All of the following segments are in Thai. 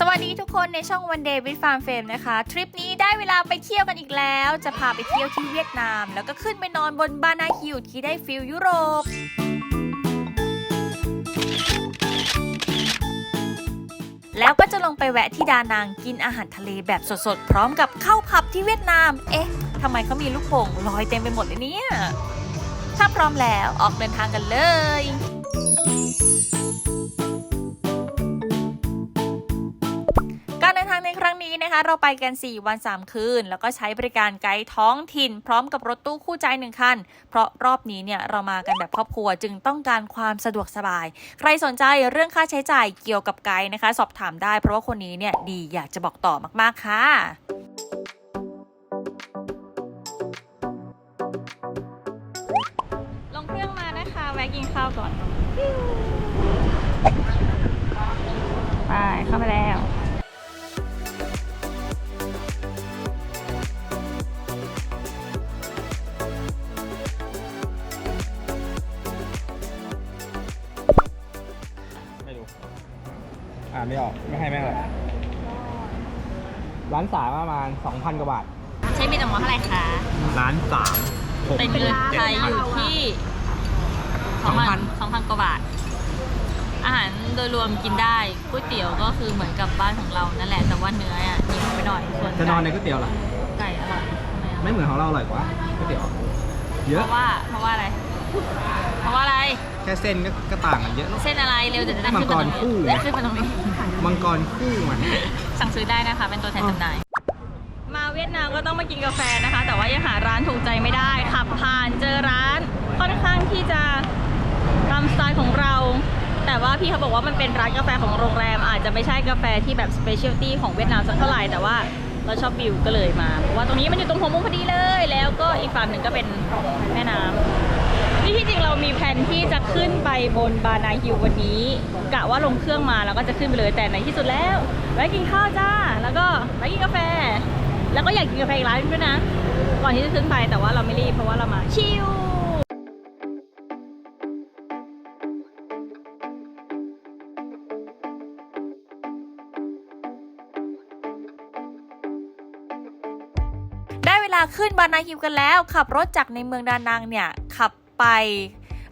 สวัสดีทุกคนในช่อง One Day with Farm Fame นะคะ ทริปนี้ได้เวลาไปเที่ยวกันอีกแล้ว จะพาไปเที่ยวที่เวียดนาม แล้วก็ขึ้นไปนอนบนบานาฮิลที่ได้ฟิลยุโรป แล้วก็จะลงไปแวะที่ดานังกินอาหารทะเลแบบสดๆ พร้อมกับข้าวผับที่เวียดนาม เอ๊ะทำไมเขามีลูกโป่งลอยเต็มไปหมดเลยเนี่ย ถ้าพร้อมแล้วออกเดินทางกันเลย นะคะเราไปกัน 4 วัน 3 คืน แล้วก็ใช้บริการไกด์ท้องถิ่น พร้อมกับรถตู้คู่ใจหนึ่งคัน เพราะรอบนี้เนี่ยเรามากันแบบครอบครัวจึงต้องการความสะดวกสบาย ใครสนใจเรื่องค่าใช้จ่ายเกี่ยวกับไกด์นะคะ สอบถามได้เพราะว่าคนนี้เนี่ยดีอยากจะบอกต่อมากๆค่ะลงเครื่องมานะคะแวะกินข้าวก่อน ไปเข้าไปแล้วานสามประมาณสองพันกว่าบาท ใช้มีแต่หมอเท่าไหร่คะ ร้านสามหกเป็นเงินไทยอยู่ที่สองพันสองพันกว่าบาท อาหารโดยรวมกินได้ก๋วยเตี๋ยวก็คือเหมือนกับบ้านของเรานั่นแหละแต่ว่าเนื้ออะนิ่มไปหน่อยส่วนจะนอนในก๋วยเตี๋ยวเหรอไก่อร่อยทำไมอะไม่เหมือนของเราอร่อยกว่าก๋วยเตี๋ยว เยเพอะ ราะว่าเพราะว่าอะไร เพราะว่าอะไร แค่เส้นก็ก็ต่างกันเยอะเส้นอะไรเร็วเดี๋ยวจะได้ขึ้นมาตรงมังกรคู่ นี้ขึ้นมาตรงนี้ มังกรคู่มัน สั่งซื้อได้นะคะ เป็นตัวแทนจำหน่าย มาเวียดนามก็ต้องมากินกาแฟนะคะ แต่ว่ายังหาร้านถูกใจไม่ได้ขับผ่านเจอร้านค่อนข้างที่จะตามสไตล์ของเรา แต่ว่าพี่เขาบอกว่ามันเป็นร้านกาแฟของโรงแรม อาจจะไม่ใช่กาแฟที่แบบสเปเชียลตี้ของเวียดนามสักเท่าไหร่แต่ว่าเราชอบวิวก็เลยมาเพราะว่าตรงนี้มันอยู่ตรงหัวมุมพอดีเลย แล้วก็อีกฝั่งหนึ่งก็เป็นแม่น้ำ นี่ที่จริงเรามีแผนที่จะขึ้นไปบนบานาฮิลวันนี้กะว่าลงเครื่องมาแล้วก็จะขึ้นไปเลยแต่ในที่สุดแล้วแวะกินข้าวจ้า แล้วก็แวะกินกาแฟ แล้วก็อยากกินกาแฟอีกร้านด้วยนะ ก่อนที่จะขึ้นไปแต่ว่าเราไม่รีบเพราะว่าเรามาชิลได้เวลาขึ้นบานาฮิลกันแล้ว ขับรถจากในเมืองดานังเนี่ยขับ ไป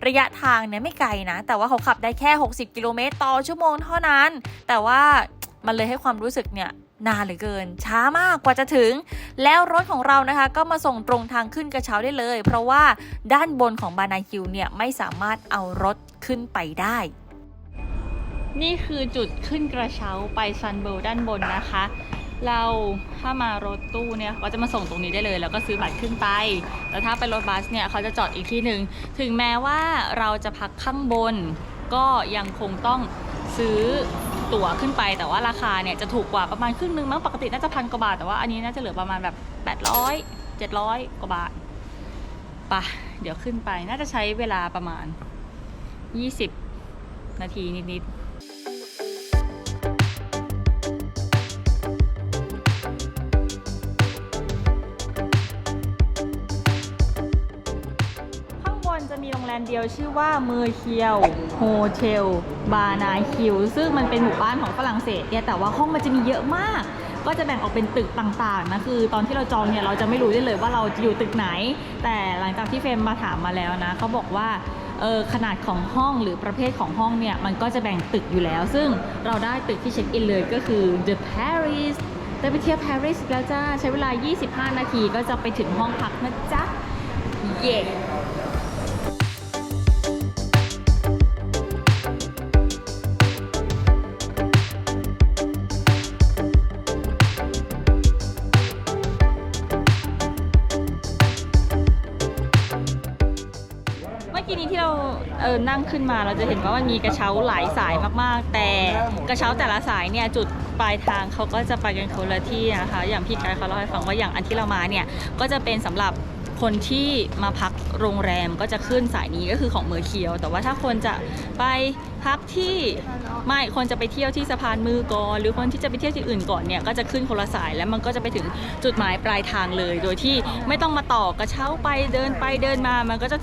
ระยะทางเนี่ยไม่ไกลนะ แต่ว่าเขาขับได้แค่ 60 กิโลเมตรต่อชั่วโมงเท่านั้น แต่ว่ามันเลยให้ความรู้สึกเนี่ยนานเหลือเกิน ช้ามากกว่าจะถึง แล้วรถของเรานะคะก็มาส่งตรงทางขึ้นกระเช้าได้เลย เพราะว่าด้านบนของบานาฮิลเนี่ยไม่สามารถเอารถขึ้นไปได้ นี่คือจุดขึ้นกระเช้าไปซันเบิลด้านบนนะคะ เราถ้ามารถตู้เนี่ยก็จะมาส่งตรงนี้ได้เลย แล้วก็ซื้อบัตรขึ้นไป แต่ถ้าเป็นรถบัสเนี่ยเขาจะจอดอีกที่หนึ่งถึงแม้ว่าเราจะพักข้างบน ก็ยังคงต้องซื้อตั๋วขึ้นไป แต่ว่าราคาเนี่ยจะถูกกว่าประมาณครึ่งนึงมั้งปกติน่าจะพันกว่าบาทแต่ว่าอันนี้น่าจะเหลือประมาณแบบ800 700 กว่าบาทปะเดี๋ยวขึ้นไปน่าจะใช้เวลาประมาณ 20 นาทีนิดๆ ดียวชื่อว่าเมอร์เคียวโฮเทลบานาฮิลซึ่งมันเป็นหมู่บ้านของฝรั่งเศสเนี่ยแต่ว่าห้องมันจะมีเยอะมาก ก็จะแบ่งออกเป็นตึกต่างๆนะคือตอนที่เราจองเนี่ยเราจะไม่รู้ได้เลยว่าเราจะอยู่ตึกไหน แต่หลังจากที่เฟรมมาถามมาแล้วนะเขาบอกว่าเออขนาดของห้องหรือประเภทของห้องเนี่ยมันก็จะแบ่งตึกอยู่แล้ว ซึ่งเราได้ตึกที่เช็คอินเลยก็คือ The Paris ได้ไปเที่ยวปารีสแล้วจ้า ใช้เวลา 25 นาทีก็จะไปถึงห้องพักนะจ๊ะ เย่เเออนั่งขึ้นมาเราจะเห็นว่ามันมีกระเช้าหลายสายมากๆ แต่กระเช้าแต่ละสายเนี่ยจุดปลายทางเขาก็จะไปกันคนละที่นะคะ อย่างพี่กายเขาเล่าให้ฟังว่าอย่างอันที่เรามาเนี่ยก็จะเป็นสำหรับคนที่มาพักโรงแรมก็จะขึ้นสายนี้ก็คือของเมอร์เคียว แต่ว่าถ้าคนจะไปพักที่ไม่คนจะไปเที่ยวที่สะพานมือก่อนหรือคนที่จะไปเที่ยวที่อื่นก่อนเนี่ยก็จะขึ้นคนละสายแล้วมันก็จะไปถึงจุดหมายปลายทางเลย โดยที่ไม่ต้องมาต่อกระเช้าไปเดินไปเดินมามันก็จะ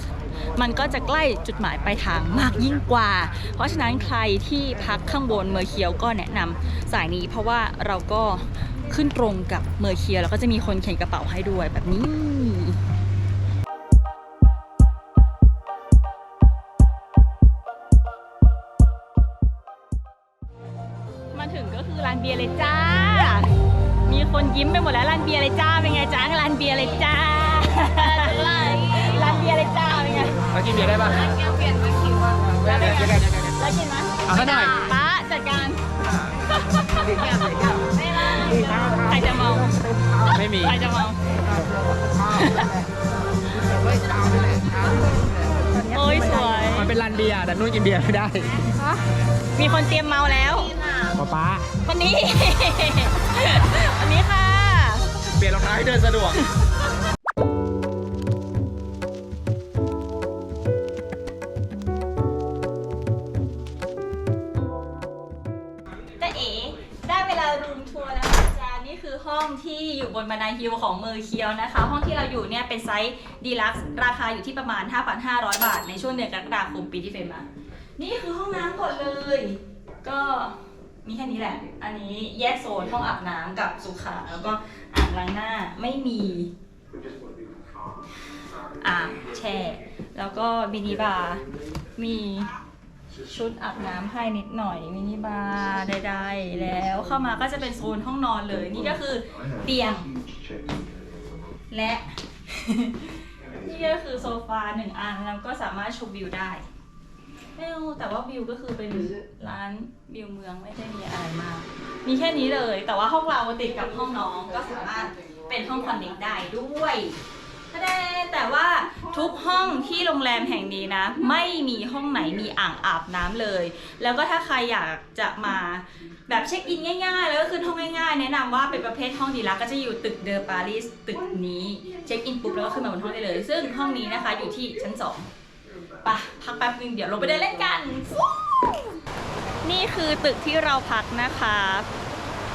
มันก็จะใกล้จุดหมายปลายทางมากยิ่งกว่า เพราะฉะนั้นใครที่พักข้างบนเมอร์เคียวก็แนะนำสายนี้เพราะว่าเราก็ขึ้นตรงกับเมอร์เคียวแล้วก็จะมีคนเข็นกระเป๋าให้ด้วยแบบนี้มาถึงก็คือร้านเบียร์เลยจ้า มีคนยิ้มไปหมดแล้วร้านเบียร์เลยจ้า เป็นไงจ้าร้านเบียร์เลยจ้า กินเบียร์ได้ป่ะแล้วเป็นไงแล้วกินไหมเอาซะหน่อยป้าจัดการใครจะเมาไม่มีใครจะเมาโอ้ยสวยมันเป็นร้านเบียร์แต่นุ่นกินเบียร์ไม่ได้ มีคนเตรียมเมาแล้วป๊าป๊าวันนี้วันนี้ค่ะ เปลี่ยนรองเท้าให้เดินสะดวก อห้องที่อยู่บนบันไดฮิลของเมอเคียวนะคะ ห้องที่เราอยู่เนี่ยเป็นไซส์ดีลักซ์ราคาอยู่ที่ประมาณ 5,500 บาท ในช่วงเดือนกรกฎาคมปีที่เฟรมมา นี่คือห้องน้ำก่อนเลย ก็มีแค่นี้แหละ อันนี้แยกโซนห้องอาบน้ำกับสุขาแล้วก็อ่างล้างหน้าไม่มีอ่างแช่แล้วก็มินิบาร์มี ชุดอาบน้ำให้นิดหน่อยมินิบาร์ใดๆแล้วเข้ามาก็จะเป็นโซนห้องนอนเลย นี่ก็คือเตียงและ นี่ก็คือโซฟาหนึ่งอันแล้วก็สามารถชมวิวได้ไม่รู้แต่ว่าวิวก็คือเป็นร้านวิวเมืองไม่ได้มีอะไรมาก มีแค่นี้เลย แต่ว่าห้องเราติดกับห้องน้องก็สามารถเป็นห้องคอนเนคได้ด้วย แต่ว่าทุกห้องที่โรงแรมแห่งนี้นะ ไม่มีห้องไหนมีอ่างอาบน้ำเลย แล้วก็ถ้าใครอยากจะมาแบบเช็คอินง่ายๆ แล้วก็ขึ้นห้องง่ายๆ แนะนำว่าเป็นประเภทห้องดีลักก็จะอยู่ตึกเดอปารีสตึกนี้เช็คอินปุ๊บแล้วก็ขึ้นมาบนห้องได้เลย ซึ่งห้องนี้นะคะอยู่ที่ชั้นสองปะพักแป๊บนึงเดี๋ยวลงไปเดินเล่นกัน นี่คือตึกที่เราพักนะคะ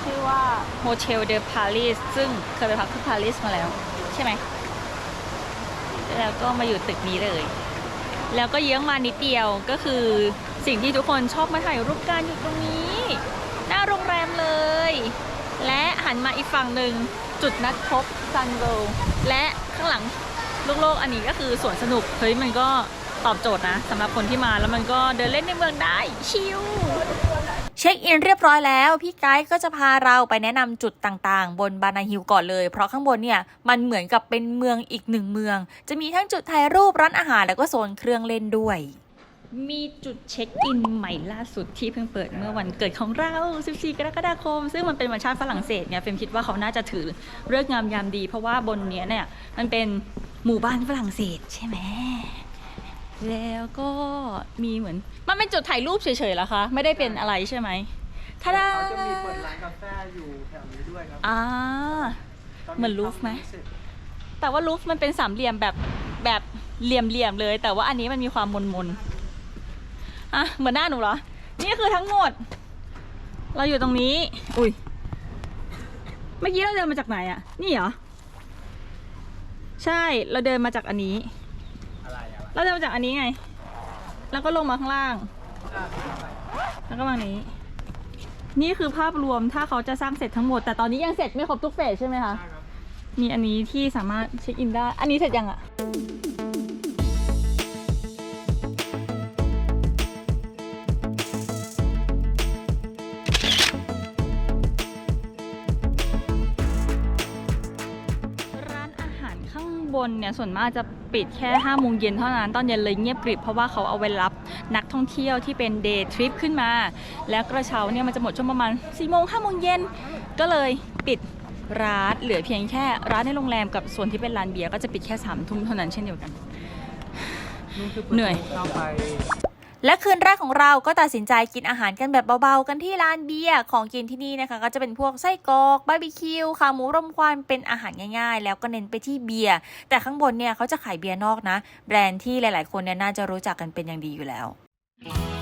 ชื่อว่า Hotel de Paris ซึ่งเคยไปพักที่ปารีสมาแล้ว ใช่ไหม แล้วก็มาอยู่ตึกนี้เลย แล้วก็เยื้องมานิดเดียวก็คือสิ่งที่ทุกคนชอบมาถ่ายรูปกันอยู่ตรงนี้ หน้าโรงแรมเลย และหันมาอีกฝั่งหนึ่งจุดนัดพบซันโรและข้างหลังโลกๆอันนี้ก็คือสวนสนุกเฮ้ยมันก็ตอบโจทย์นะสำหรับคนที่มาแล้วมันก็เดินเล่นในเมืองได้ชิล ช็คอินเรียบร้อยแล้ว พี่ไกด์ก็จะพาเราไปแนะนำจุดต่างๆ บนบานาฮิลก่อนเลย เพราะข้างบนเนี่ยมันเหมือนกับเป็นเมืองอีกหนึ่งเมือง จะมีทั้งจุดถ่ายรูปร้านอาหารแล้วก็โซนเครื่องเล่นด้วย มีจุดเช็คอินใหม่ล่าสุดที่เพิ่งเปิดเมื่อวันเกิดของเรา 14 กรกฎาคม ซึ่งมันเป็นวันชาติฝรั่งเศสเนี่ยเฟรมคิดว่าเขาน่าจะถือเรื่องงามยามดี เพราะว่าบนเนี้ยเนี่ยมันเป็นหมู่บ้านฝรั่งเศสใช่ไหม แล้วก็มีเหมือน มันเป็นจุดถ่ายรูปเฉยๆเหรอคะ ไม่ได้เป็นอะไรใช่ไหมท่าดาเขาจะมีเปิดร้านกาแฟอยู่แถวนี้ด้วยครับอ่าเหมือนรูฟไหมแต่ว่ารูฟมันเป็นสามเหลี่ยมแบบแบบเหลี่ยมๆเลย แต่ว่าอันนี้มันมีความมนมนๆอะเหมือนหน้าหนูเหรอ นี่คือทั้งหมด เราอยู่ตรงนี้ อุ้ย เมื่อกี้เราเดินมาจากไหนอะนี่เหรอ ใช่ เราเดินมาจากอันนี้ อะไรอะไร เราจะมาจากอันนี้ไง แล้วก็ลงมาข้างล่าง แล้วก็มานี้ นี่คือภาพรวมถ้าเขาจะสร้างเสร็จทั้งหมด แต่ตอนนี้ยังเสร็จไม่ครบทุกเฟสใช่ไหมคะ มีอันนี้ที่สามารถเช็คอินได้ อันนี้เสร็จยังอะ่ะ นเนี่ยส่วนมากจะปิดแค่5โมงเย็นเท่านั้น ตอนเย็นเลยเงียบกริบเพราะว่าเขาเอาไว้รับนักท่องเที่ยวที่เป็นเดย์ทริปขึ้นมา แล้วกระเช้าเนี่ยมันจะหมดช่วงประมาณ4โมง5โมงเย็นก็เลยปิดร้านเหลือเพียงแค่ร้านในโรงแรมกับส่วนที่เป็นร้านเบียร์ก็จะปิดแค่สามทุ่มเท่านั้นเช่นเดียวกันนี่คือเหนื่อย เข้าไป และคืนแรกของเราก็ตัดสินใจกินอาหารกันแบบเบาๆ กันที่ร้านเบียร์ของกินที่นี่นะคะ ก็จะเป็นพวกไส้กรอกบาร์บีคิวขาหมูรมควันเป็นอาหารง่ายๆ แล้วก็เน้นไปที่เบียร์แต่ข้างบนเนี่ยเขาจะขายเบียร์นอกนะ แบรนด์ที่หลายๆ คนเนี่ยน่าจะรู้จักกันเป็นอย่างดีอยู่แล้วร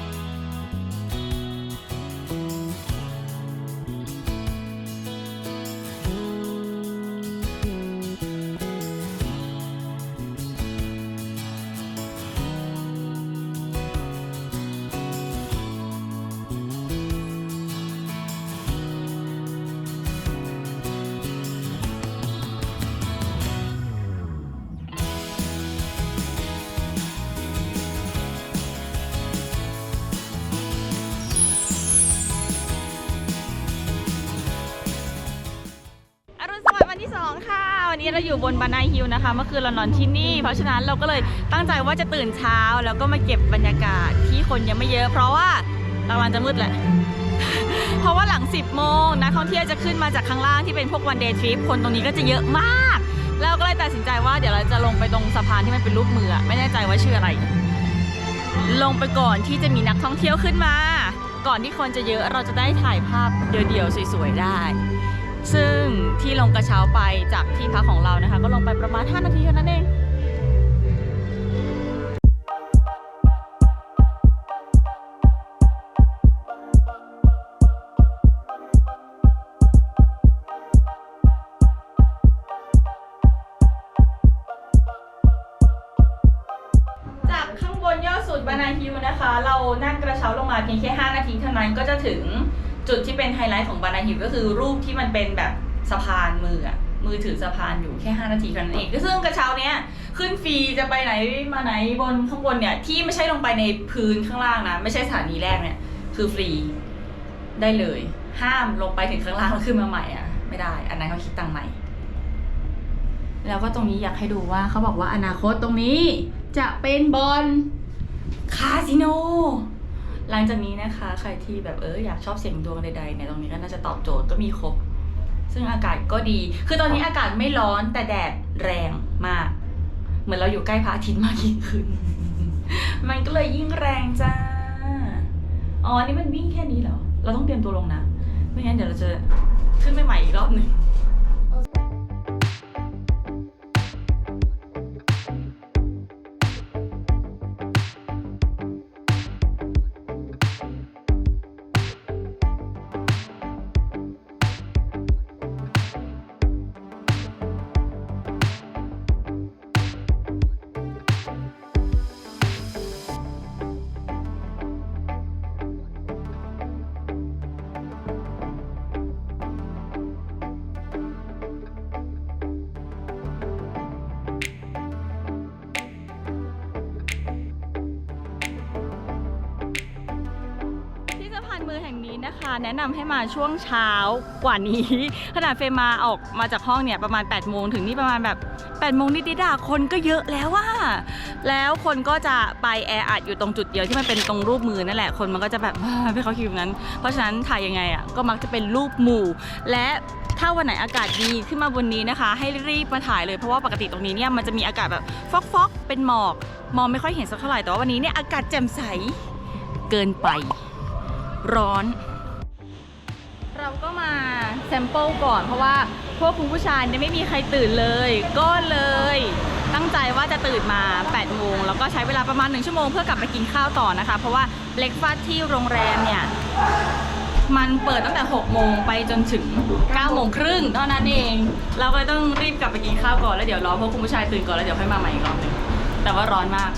อยู่บนบานาฮิลนะคะ เมื่อคืนเรานอนที่นี่ เพราะฉะนั้นเราก็เลยตั้งใจว่าจะตื่นเช้า แล้วก็มาเก็บบรรยากาศที่คนยังไม่เยอะ เพราะว่าเรากำลังจะมืดแหละ เพราะว่าหลัง 10 โมงนักท่องเที่ยวจะขึ้นมาจากข้างล่างที่เป็นพวกวันเดย์ทริปคนตรงนี้ก็จะเยอะมากแล้วก็เลยตัดสินใจว่าเดี๋ยวเราจะลงไปตรงสะพานที่มันเป็นรูปมือไม่แน่ใจว่าชื่ออะไร ลงไปก่อนที่จะมีนักท่องเที่ยวขึ้นมา ก่อนที่คนจะเยอะเราจะได้ถ่ายภาพเดี่ยวๆสวยๆได้ ซึ่งที่ลงกระเช้าไปจากที่พักของเรานะคะ ก็ลงไปประมาณ 5 นาทีเท่านั้นเองจากข้างบนยอดสุดบานาฮิลนะคะ เรานั่งกระเช้าลงมาเพียงแค่ 5 นาทีเท่านั้นก็จะถึง จุดที่เป็นไฮไลท์ของบานาฮิลก็คือรูปที่มันเป็นแบบสะพานมืออะมือถือสะพานอยู่แค่ 5 นาทีเท่านั้นเองซึ่งกระเช้าเนี้ยขึ้นฟรีจะไปไหนมาไหนบนข้างบนเนี่ยที่ไม่ใช่ลงไปในพื้นข้างล่างนะไม่ใช่สถานีแรกเนี่ยคือฟรีได้เลย ห้ามลงไปถึงข้างล่างแล้วขึ้นมาใหม่อะ ไม่ได้ อันนั้นเขาคิดตังค์ใหม่ แล้วก็ตรงนี้อยากให้ดูว่าเขาบอกว่าอนาคตตรงนี้จะเป็นบอลคาสิโน หลังจากนี้นะคะ ใครที่แบบเอออยากชอบเสียงดวงใดๆเนี่ยตรงนี้ก็น่าจะตอบโจทย์ก็มีครบ ซึ่งอากาศก็ดี คือตอนนี้อากาศไม่ร้อนแต่แดดแรงมาก เหมือนเราอยู่ใกล้พระอาทิตย์มากยิ่งขึ้น มันก็เลยยิ่งแรงจ้า อ๋อ นี่มันวิ่งแค่นี้เหรอ เราต้องเตรียมตัวลงนะ ไม่งั้นเดี๋ยวเราจะขึ้นไปใหม่อีกรอบหนึ่ง นะคะ แนะนำให้มาช่วงเช้ากว่านี้ ขนาดเฟมาออกมาจากห้องเนี่ยประมาณ8โมงถึงนี่ประมาณแบบ8โมงนิดๆอะคนก็เยอะแล้วว่าแล้วคนก็จะไปแออัดอยู่ตรงจุดเดียวที่มันเป็นตรงรูปมือนั่นแหละคนมันก็จะแบบไปเข้าคิวนั้น เพราะฉะนั้นถ่ายยังไงอะก็มักจะเป็นรูปหมู่ และถ้าวันไหนอากาศดีขึ้นมาบนนี้นะคะ ให้รีบมาถ่ายเลยเพราะว่าปกติตรงนี้เนี่ยมันจะมีอากาศแบบฟอกๆเป็นหมอก มองไม่ค่อยเห็นสักเท่าไหร่แต่ว่าวันนี้เนี่ยอากาศแจ่มใสเกินไปร้อน ก็มาแซมเปิลก่อน เพราะว่าพวกคุณผู้ชายเนี่ยไม่มีใครตื่นเลย ก็เลยตั้งใจว่าจะตื่นมา 8 โมง แล้วก็ใช้เวลาประมาณ 1 ชั่วโมงเพื่อกลับไปกินข้าวต่อนะคะ เพราะว่าเล็กฟาสที่โรงแรมเนี่ย มันเปิดตั้งแต่ 6 โมงไปจนถึง 9 โมงครึ่งเท่านั้นเอง เราก็เลยต้องรีบกลับไปกินข้าวก่อนแล้วเดี๋ยวรอพวกคุณผู้ชายตื่นก่อนแล้วเดี๋ยวค่อยมาใหม่อีกรอบหนึงแต่ว่าร้อนมาก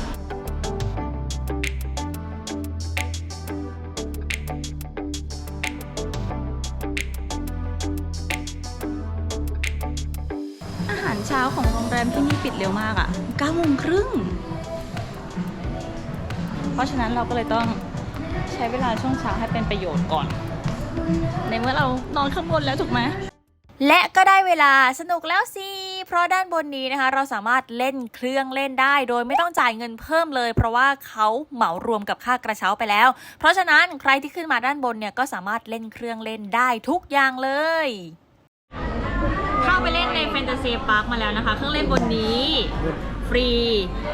รงแรมที่นี่ปิดเร็วมากอะ่ะ9โมงครึ่ง เพราะฉะนั้นเราก็เลยต้องใช้เวลาช่วงเช้าให้เป็นประโยชน์ก่อน ในเมื่อเรานอนข้างบนแล้วถูกไหมและก็ได้เวลาสนุกแล้วสิ เพราะด้านบนนี้นะคะ เราสามารถเล่นเครื่องเล่นได้ โดยไม่ต้องจ่ายเงินเพิ่มเลย เพราะว่าเขาเหมารวมกับค่ากระเช้าไปแล้ว เพราะฉะนั้นใครที่ขึ้นมาด้านบนเนี่ยก็สามารถเล่นเครื่องเล่นได้ทุกอย่างเลยาไปเล่นในแฟนตาซีพาร์คมาแล้วนะคะ เครื่องเล่นบนนี้ฟรี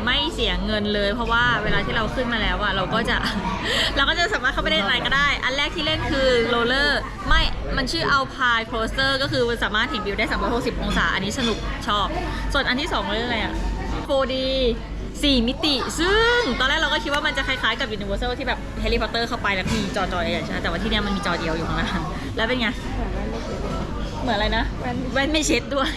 ไม่เสียเงินเลย เพราะว่าเวลาที่เราขึ้นมาแล้วอะเราก็จะ เราก็จะสามารถเข้าไปเล่นอะไรก็ได้ อันแรกที่เล่นคือโรลเลอร์ไม่มันชื่อ Alpine Coaster ก็คือมันสามารถเห็นวิวได้ 360 องศา อันนี้สนุกชอบ ส่วนอันที่2เรื่องอะไรอะ 4D 4มิติ ซึ่งตอนแรกเราก็คิดว่ามันจะคล้ายๆกับ Universal ที่แบบแฮร์รี่พอตเตอร์เข้าไปแล้วมีจอจอใหญ่ใช่ไหมแต่ว่าที่เนี้ยมันมีจอเดียวอยู่ข้างล่างแล้วเป็นไง มือนอะไรนะแว่นไม่เช็ดด้วย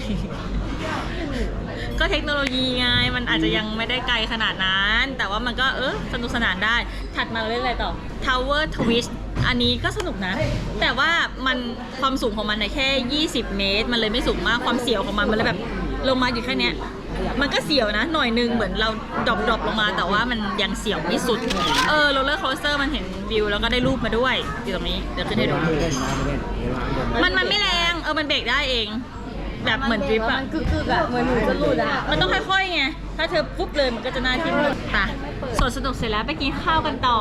ก็เทคโนโลยีไงมันอาจจะยังไม่ได้ไกลขนาดนั้น แต่ว่ามันก็เออสนุกสนานได้ ถัดมาเราเล่นอะไรต่อ Tower Twist อันนี้ก็สนุกนะ แต่ว่ามันความสูงของมันในยแค่ 20 เมตร มันเลยไม่สูงมากความเสียวของมันมันเลยแบบลงมาอยู่แค่เนี้ยมันก็เสียวนะ หน่อยนึงเหมือนเราดรอปดรอปลงมา แต่ว่ามันยังเสียวไม่สุด เออโรลเลอร์โคสเตอร์มันเห็นวิวแล้วก็ได้รูปมาด้วย อยู่ตรงนี้ เดี๋ยวขึ้นให้ดูมันมันไม่แรง เออมันเบรกได้เอง แบบเหมือนดริฟต์อะมันกึกๆอะเหมือนหนูจะหลุดอะมันต้องค่อยๆไง ถ้าเธอปุ๊บเลยมันก็จะหน่าทิ่มเลยไปสวนสนุกเสร็จแล้วไปกินข้าวกันต่อ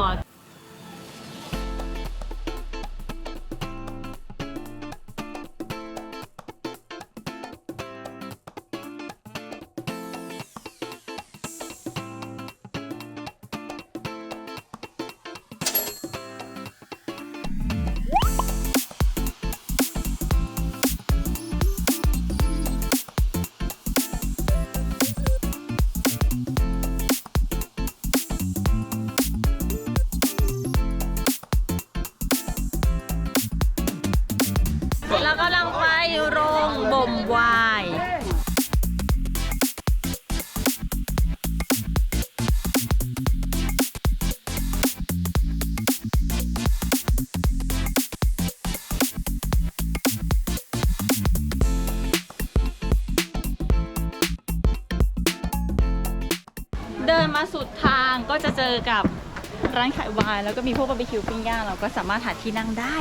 ร้านขายไวน์แล้วก็มีพวกบาร์บีคิวปิ้งย่างเราก็สามารถหาที่นั่งได้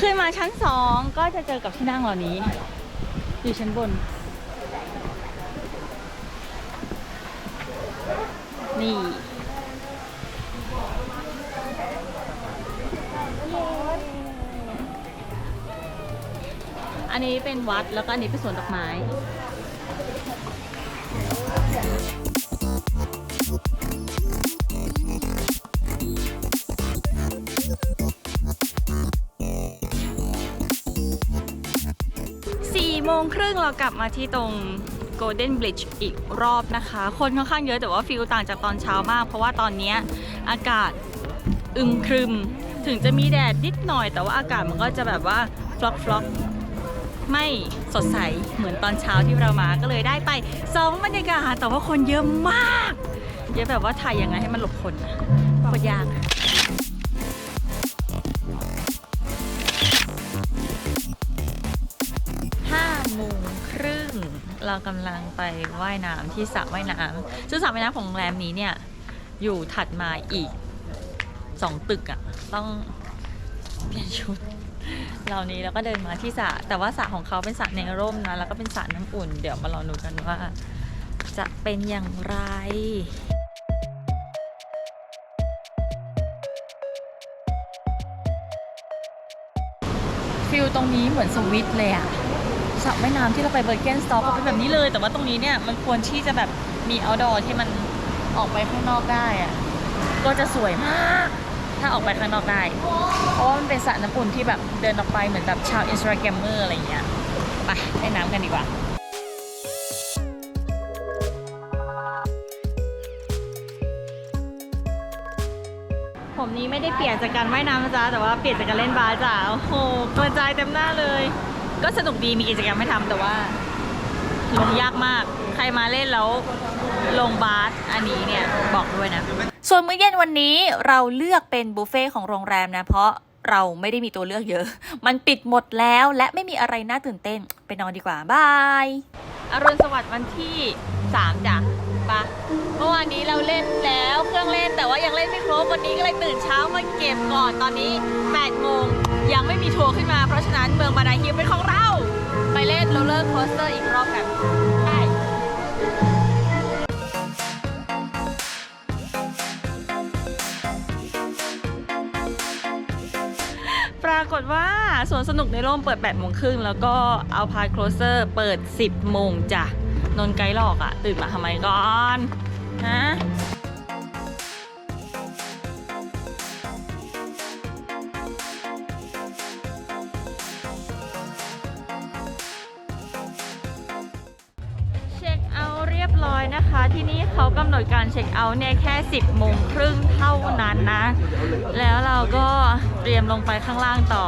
ขึ้นมาชั้นสองก็จะเจอกับที่นั่งเหล่านี้ อยู่ชั้นบน นี่อันนี้เป็นวัดแล้วก็อันนี้เป็นสวนดอกไม้ งครึ่งเรากลับมาที่ตรง Golden Bridge อีกรอบนะคะ คนค่อนข้างเยอะแต่ว่าฟิลต่างจากตอนเช้ามาก เพราะว่าตอนนี้อากาศอึมครึม ถึงจะมีแดดนิดหน่อย แต่ว่าอากาศมันก็จะแบบว่าฟลอกฟลอกไม่สดใสเหมือนตอนเช้าที่เรามาก็เลยได้ไปสองบรรยากาศแต่ว่าคนเยอะมาก เยอะแบบว่าถ่ายยังไงให้มันหลบคนนะโคตรยาก กำลังไปว่ายน้ำที่สระว่ายน้ำซึ่งสระว่ายน้ำของโรงแรมนี้เนี่ย อยู่ถัดมาอีกสองตึกอะต้องเปลี่ยนชุดเหล่านี้แล้วก็เดินมาที่สระแต่ว่าสระของเขาเป็นสระในร่มนะ แล้วก็เป็นสระน้ำอุ่น เดี๋ยวมาลองดูกันว่า จะเป็นอย่างไรฟิลตรงนี้เหมือนสวิตเลยอะ สระว่ายน้ำที่เราไปเบอร์เกนสต็อกก็เป็นแบบนี้เลย แต่ว่าตรงนี้เนี่ยมันควรที่จะแบบมี outdoor ที่มันออกไปข้างนอกได้อะก็จะสวยมาก ถ้าออกไปข้างนอกได้ เพราะว่ามันเป็นสระน้ำอุ่นที่แบบเดินออกไปเหมือนแบบชาวอินสตาแกรมเมอร์อะไรอย่างเงี้ยไปเล่นน้ำกันดีกว่าผมนี้ไม่ได้เปลี่ยนจากการว่ายน้ำนะจ๊ะแต่ว่าเปลี่ยนจากการเล่นบาสจ้ะโอ้โหกระจายเต็มหน้าเลย ก็สนุกดีมีกิจกรรมให้ทำแต่ว่า ลงยากมาก ใครมาเล่นแล้วลงบาสอันนี้เนี่ยบอกด้วยนะ ส่วนมื้อเย็นวันนี้เราเลือกเป็นบุฟเฟ่ของโรงแรมนะ เพราะเราไม่ได้มีตัวเลือกเยอะ มันปิดหมดแล้วและไม่มีอะไรน่าตื่นเต้น ไปนอนดีกว่า บาย อรุณสวัสดิ์วันที่ 3จ้ะปะเมื่อวานนี้เราเล่นแล้วเครื่องเล่นแต่ว่ายังเล่นไม่ครบวันนี้ก็เลยตื่นเช้ามาเก็บก่อนตอนนี้8โมง ยังไม่มีทัวร์ขึ้นมา เพราะฉะนั้นเมืองบานาฮิลเป็นของเรา ไปเล่นโรลเลอร์โคสเตอร์อีกรอบกันได้ปรากฏว่าสวนสนุกในร่มเปิด8โมงครึ่งแล้วก็เอาพายโคลเซอร์เปิด 10 โมงจ้ะ นนไกด์หลอกอะ่ะตื่นมาทำไมก่อน ฮะ เอาเนี่ยแค่ 10โมงครึ่งเท่านั้นนะ แล้วเราก็เตรียมลงไปข้างล่างต่อ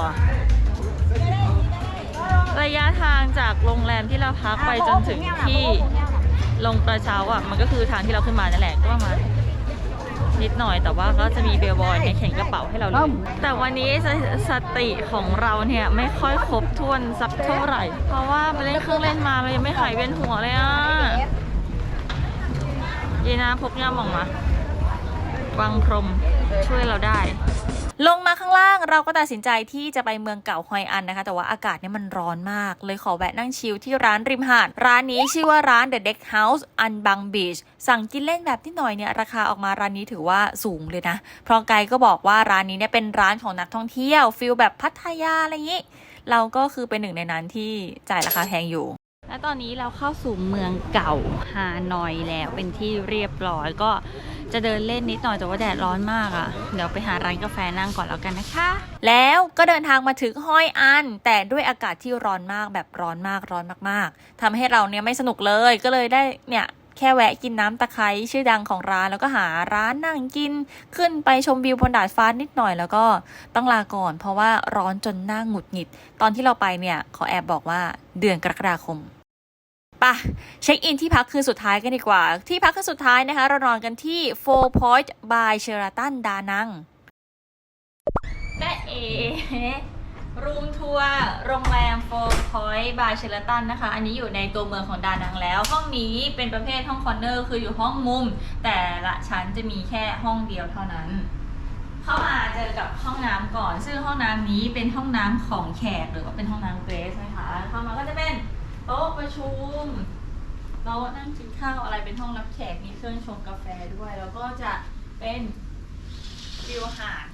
ระยะทางจากโรงแรมที่เราพักไปจนถึงที่ลงกระเช้าอะมันก็คือทางที่เราขึ้นมานั่นแหละก็ประมาณนิดหน่อยแต่ว่าก็จะมีเบลบอยในเข็นกระเป๋าให้เราเลยแต่วันนี้สสติของเราเนี่ยไม่ค่อยครบถ้วนสักเท่าไหร่ เพราะว่าไปเล่นเครื่องเล่นมาเรายังไม่หายเวียนหัวเลยอะ ยีนาพกย่ามออกมาวังพรมช่วยเราได้ ลงมาข้างล่างเราก็ตัดสินใจที่จะไปเมืองเก่าฮอยอันนะคะ แต่ว่าอากาศเนี่ยมันร้อนมาก เลยขอแวะนั่งชิลที่ร้านริมหาด ร้านนี้ชื่อว่าร้าน The Deck House อันบังบีชสั่งกินเล่นแบบที่หน่อยเนี่ยราคาออกมาร้านนี้ถือว่าสูงเลยนะ เพราะไกด์ก็บอกว่าร้านนี้เนี่ยเป็นร้านของนักท่องเที่ยวฟิลแบบพัทยาอะไรอย่างนี้ เราก็คือเป็นหนึ่งในนั้นที่จ่ายราคาแพงอยู่ และตอนนี้เราเข้าสู่เมืองเก่าฮานอยแล้วเป็นที่เรียบร้อยก็จะเดินเล่นนิดหน่อยแต่ว่าแดดร้อนมากอะ่ะ เดี๋ยวไปหาร้านกาแฟนั่งก่อนแล้วกันนะคะ แล้วก็เดินทางมาถึงฮอยอัน แต่ด้วยอากาศที่ร้อนมากแบบร้อนมากร้อนมากๆทำให้เราเนี่ยไม่สนุกเลยก็เลยได้เนี่ยแค่แวะกินน้ำตะไคร้ชื่อดังของร้านแล้วก็หาร้านนั่งกิน ขึ้นไปชมวิวบนดาดฟ้านิดหน่อยแล้วก็ต้องลาก่อน เพราะว่าร้อนจนหน้าหงุดหงิด ตอนที่เราไปเนี่ยขอแอบบอกว่าเดือนกรกฎาคม ปะเช็คอินที่พักคืนสุดท้ายกันดีกว่า ที่พักคืนสุดท้ายนะคะ เรานอนกันที่ Four Point by Sheraton ดานังและเอรูมทัวร์โรงแรมโฟร์พอยต์บายเชลตันนะคะ อันนี้อยู่ในตัวเมืองของดานังแล้ว ห้องนี้เป็นประเภทห้องคอนเนอร์คืออยู่ห้องมุม แต่ละชั้นจะมีแค่ห้องเดียวเท่านั้นเข้ามาเจอกับห้องน้ำก่อน ซึ่งห้องน้ำนี้เป็นห้องน้ำของแขกหรือว่าเป็นห้องน้ำเกรสนะคะเข้ามาก็จะเป็น โต๊ะประชุมโต๊ะนั่งกินข้าวอะไรเป็นห้องรับแขกมีเครื่องชงกาแฟด้วย แล้วก็จะเป็นวิวหาด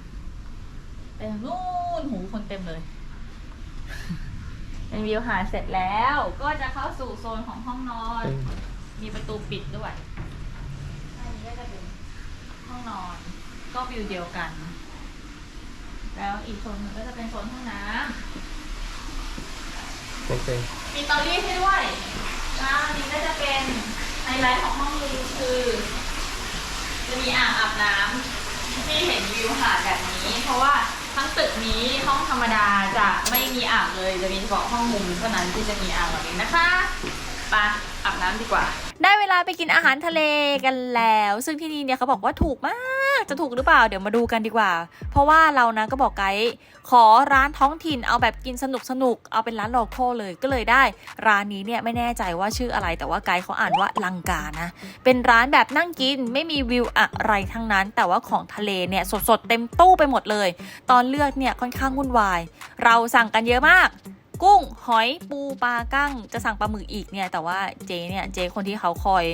เป็นนู่นหูคนเต็มเลย เป็นวิวหาดเสร็จแล้ว ก็จะเข้าสู่โซนของห้องนอน มีประตูปิดด้วยอันนี้ก็จะเป็นห้องนอน ก็วิวเดียวกัน แล้วอีกโซนหนึงก็จะเป็นโซนห้องน้ำ เซ็งมีเตารีดให้ด้วยแล้วอันนี้ก็จะเป็นไฮไลท์ของห้องนี้คือ จะมีอ่างอาบน้ำที่เห็นวิวหาดแบบนี้ เพราะว่าทั้งตึกนี้ห้องธรรมดาจะไม่มีอ่างเลย จะมีเฉพาะห้องมุมเท่านั้นที่จะมีอ่างแบบนี้นะคะไปอาบน้ำดีกว่า ได้เวลาไปกินอาหารทะเลกันแล้ว ซึ่งที่นี่เนี่ยเขาบอกว่าถูกมาก จะถูกหรือเปล่าเดี๋ยวมาดูกันดีกว่า เพราะว่าเรานะก็บอกไกด์ขอร้านท้องถิ่นเอาแบบกินสนุกสนุกเอาเป็นร้านโลคอลเลยก็เลยได้ ร้านนี้เนี่ยไม่แน่ใจว่าชื่ออะไร แต่ว่าไกด์เขาอ่านว่าลังกานะ เป็นร้านแบบนั่งกินไม่มีวิวอะไรทั้งนั้น แต่ว่าของทะเลเนี่ยสดๆเต็มตู้ไปหมดเลย ตอนเลือกเนี่ยค่อนข้างวุ่นวาย เราสั่งกันเยอะมาก กุ้งหอยปูปลากั้ง จะสั่งปลาหมึกอีกเนี่ย แต่ว่าเจเนี่ยเจคนที่เขาคอย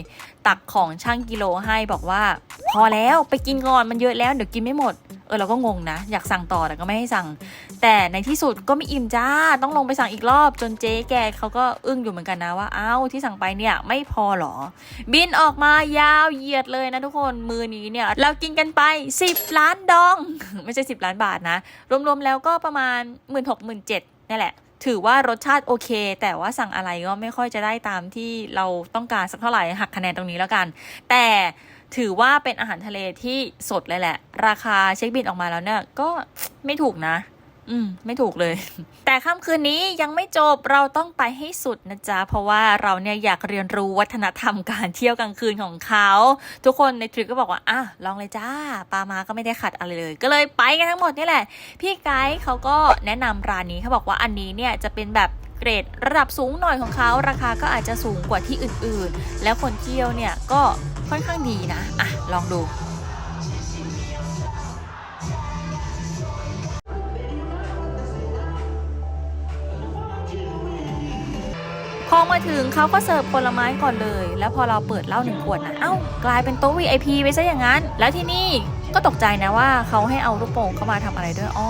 ตักของช่างกิโลให้บอกว่า พอแล้วไปกินก่อนมันเยอะแล้วเดี๋ยวกินไม่หมดเออเราก็งงนะ อยากสั่งต่อแต่ก็ไม่ให้สั่ง แต่ในที่สุดก็ไม่อิ่มจ้า ต้องลงไปสั่งอีกรอบจนเจ๊แกเขาก็อึ้งอยู่เหมือนกันนะว่าอ้าวที่สั่งไปเนี่ยไม่พอหรอ บินออกมายาวเหยียดเลยนะทุกคนมือนี้เนี่ย เรากินกันไป 10 ล้านดอง ไม่ใช่ 10 ล้านบาทนะ รวมๆแล้วก็ประมาณ 1 6 0 0 0 7 0 0นี่แหละ ถือว่ารสชาติโอเค แต่ว่าสั่งอะไรก็ไม่ค่อยจะได้ตามที่เราต้องการสักเท่าไหร่หักคะแนนตรงนี้แล้วกัน แต่ถือว่าเป็นอาหารทะเลที่สดเลยแหละ ราคาเช็คบินออกมาแล้วเนี่ยก็ไม่ถูกนะ อืม ไม่ถูกเลย แต่ค่ำคืนนี้ยังไม่จบเราต้องไปให้สุดนะจ๊ะ เพราะว่าเราเนี่ยอยากเรียนรู้วัฒนธรรมการเที่ยวกลางคืนของเขา ทุกคนในทริปก็บอกว่า อะ ลองเลยจ้า ปามาก็ไม่ได้ขัดอะไรเลย ก็เลยไปกันทั้งหมดนี่แหละ พี่ไกด์เขาก็แนะนำร้านนี้เขาบอกว่าอันนี้เนี่ยจะเป็นแบบเกรดระดับสูงหน่อยของเขาราคาก็อาจจะสูงกว่าที่อื่นๆ แล้วคนเที่ยวเนี่ยก็ค่อนข้างดีนะ อะ ลองดู พอมาถึงเขาก็เสิร์ฟผลไม้ก่อนเลย แล้วพอเราเปิดเหล้าหนึ่งขวดนะเอ้ากลายเป็นโต๊ะ VIP ไปซะอย่างนั้น แล้วที่นี่ก็ตกใจนะว่าเขาให้เอาลูกโป่งเข้ามาทำอะไรด้วย อ๋อ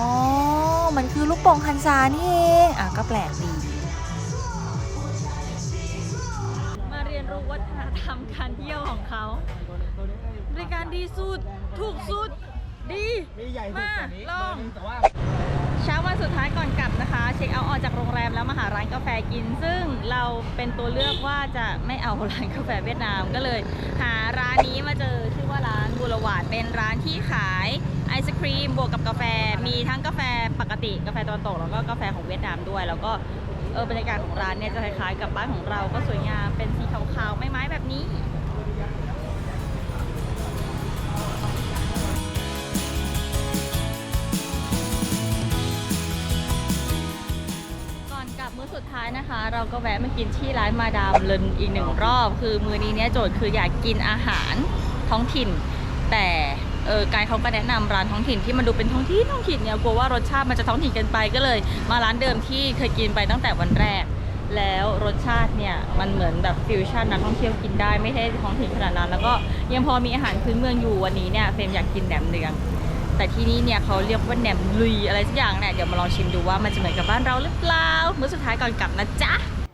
มันคือลูกโป่งฮันซานี่เองอะก็แปลกดี มาเรียนรู้วัฒนธรรมการเที่ยวของเขาบริการดีสุด ถูกสุด ดีมีใหญ่สุดกว่านี้มาลอง เช้าวันสุดท้ายก่อนกลับนะคะ เช็คเอาท์ออกจากโรงแรมแล้วมาหาร้านกาแฟกิน ซึ่งเราเป็นตัวเลือกว่าจะไม่เอาร้านกาแฟเวียดนามก็เลย หาร้านนี้มาเจอชื่อว่าร้านบุรวาดเป็นร้านที่ขายไอศครีมบวกกับกาแฟมีทั้งกาแฟปกติกาแฟตะวันตกแล้วก็กาแฟของเวียดนามด้วย แล้วก็เออบรรยากาศของร้านเนี่ยจะคล้ายๆกับบ้านของเราก็สวยงามเป็นสีขาวๆไม้ๆแบบนี้ สุดท้ายนะคะ เราก็แวะมากินที่ร้านมาดามเลนอีกหนึ่งรอบ คือมื้อนี้เนี่ยโจทย์คืออยากกินอาหารท้องถิ่น แต่เออไกด์เขาก็แนะนำร้านท้องถิ่นที่มันดูเป็นท้องที่ท้องถิ่นเนี่ยกลัวว่ารสชาติมันจะท้องถิ่นเกินไปก็เลย มาร้านเดิมที่เคยกินไปตั้งแต่วันแรก แล้วรสชาติเนี่ยมันเหมือนแบบฟิวชั่นนักท่องเที่ยวกินได้ไม่ใช่ท้องถิ่นขนาดนั้น แล้วก็ยังพอมีอาหารพื้นเมืองอยู่วันนี้เนี่ยเฟรมอยากกินแหนมเนือง แต่ที่นี่เนี่ยเขาเรียกว่าแหนมลุยอะไรสักอย่างเนี่ยเดี๋ยวมาลองชิมดูว่ามันจะเหมือนกับบ้านเราหรือเปล่ามื้อสุดท้ายก่อนกลับนะจ๊ะ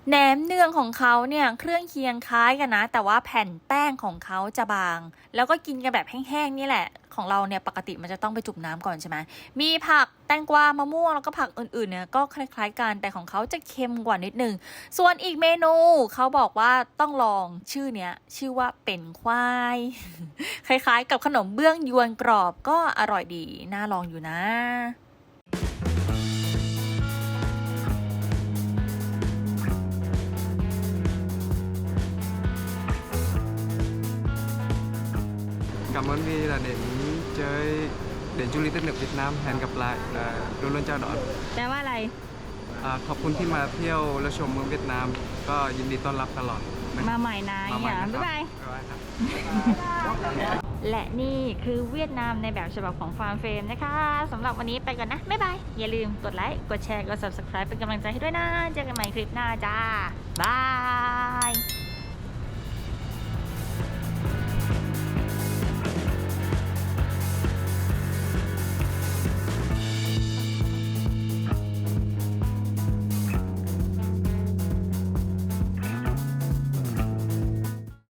แหนมเนืองของเขาเนี่ยเครื่องเคียงคล้ายกันนะ แต่ว่าแผ่นแป้งของเขาจะบาง แล้วก็กินกันแบบแห้งๆนี่แหละ ของเราเนี่ยปกติมันจะต้องไปจุ่มน้ำก่อนใช่ไหมมีผักแตงกวามะม่วงแล้วก็ผักอื่นๆเนี่ยก็คล้ายๆกันแต่ของเขาจะเค็มกว่านิดนึง ส่วนอีกเมนูเขาบอกว่าต้องลองชื่อเนี้ยชื่อว่าเป็นควาย คล้ายๆ กับขนมเบื้องยวนกรอบก็อร่อยดีน่าลองอยู่นะ Cảm ơn vì là đến chơi đến du lịch đất nước Việt Nam hẹn gặp lại là luôn luôn chào đón แปลว่าอะไรอ่าขอบคุณที่มาเที่ยวและชมเมืองเวียดนาม ก็ยินดีต้อนรับตลอดนะมาใหม่นะมาใหม่อย่านะคบ๊ารัยบบาย บ๊ายบายครับ และนี่คือเวียดนามในแบบฉบับของฟาร์มเฟรมนะคะสำหรับวันนี้ไปก่อนนะ บ๊ายบาย อย่าลืมกดไลค์ กดแชร์ กด subscribe เป็นกำลังใจให้ด้วยนะ เจอกันใหม่คลิปหน้าจ้า บาย